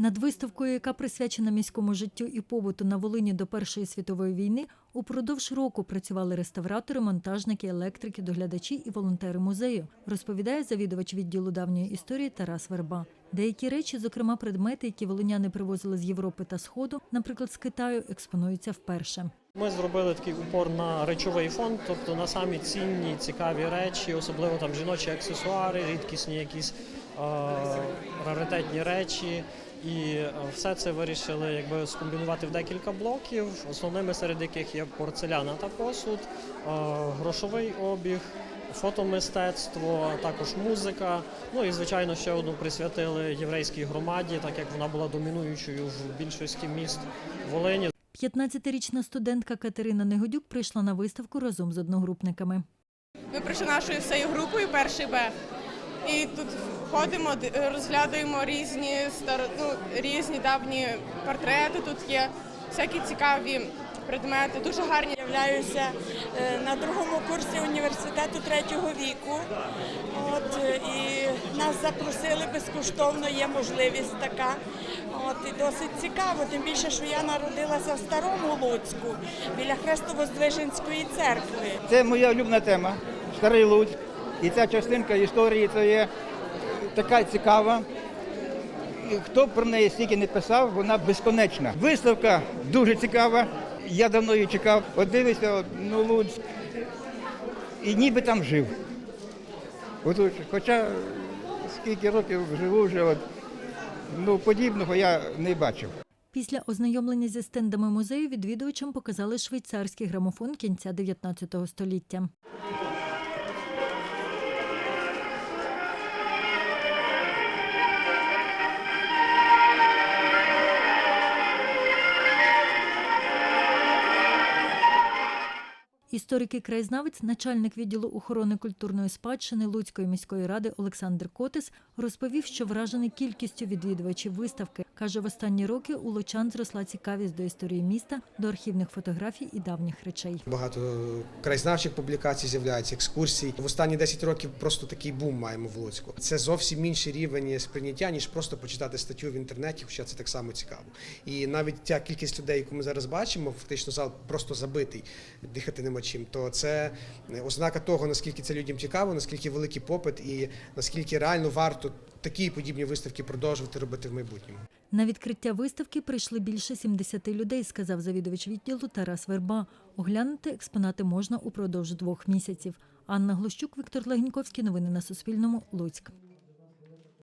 Над виставкою, яка присвячена міському життю і побуту на Волині до Першої світової війни, упродовж року працювали реставратори, монтажники, електрики, доглядачі і волонтери музею, розповідає завідувач відділу давньої історії Тарас Верба. Деякі речі, зокрема предмети, які волиняни привозили з Європи та Сходу, наприклад, з Китаю, експонуються вперше. Ми зробили такий упор на речовий фонд, тобто на самі цінні, цікаві речі, особливо там жіночі аксесуари, рідкісні якісь раритетні речі. І е, все це вирішили якби скомбінувати в декілька блоків, основними серед яких є порцеляна та посуд, е, грошовий обіг, фотомистецтво, також музика. Ну і звичайно ще одну присвятили єврейській громаді, так як вона була домінуючою в більшості міст Волині. 15-річна студентка Катерина Негодюк прийшла на виставку разом з одногрупниками. Ми прийшли нашою всією групою перший Б. І тут ходимо, розглядаємо різні ну, різні давні портрети. Тут є всякі цікаві предмети, дуже гарні. Являюся е, на другому курсі університету третього віку. От, е, і нас запросили безкоштовно, є можливість така. От, і досить цікаво, тим більше, що я народилася в Старому Луцьку біля Хрестово-Здвиженської церкви. Це моя улюблена тема Старий Луцьк. І ця частинка історії це є така цікава. Хто про неї стільки не писав, вона безконечна. Виставка дуже цікава. Я давно її чекав. От дивишся, ну Луцьк. І ніби там жив. Отут, хоча скільки років живу вже, от, ну подібного я не бачив. Після ознайомлення зі стендами музею відвідувачам показали швейцарський грамофон кінця 19 століття. Історик і краєзнавець, начальник відділу охорони культурної спадщини Луцької міської ради Олександр Котис розповів, що вражений кількістю відвідувачів виставки. Каже, в останні роки у лучан зросла цікавість до історії міста, до архівних фотографій і давніх речей. Багато краєзнавчих публікацій з'являється, екскурсій. В останні 10 років просто такий бум маємо в Луцьку. Це зовсім інший рівень сприйняття, ніж просто почитати статтю в інтернеті, хоча це так само цікаво. І навіть ця кількість людей, яку ми зараз бачимо, фактично зал просто забитий, дихати нема чим. То це ознака того, наскільки це людям цікаво, наскільки великий попит і наскільки реально варто такі подібні виставки продовжувати робити в майбутньому. На відкриття виставки прийшли більше 70 людей, сказав завідувач відділу Тарас Верба. Оглянути експонати можна упродовж двох місяців. Анна Глощук, Віктор Легеньковський. Новини на Суспільному. Луцьк.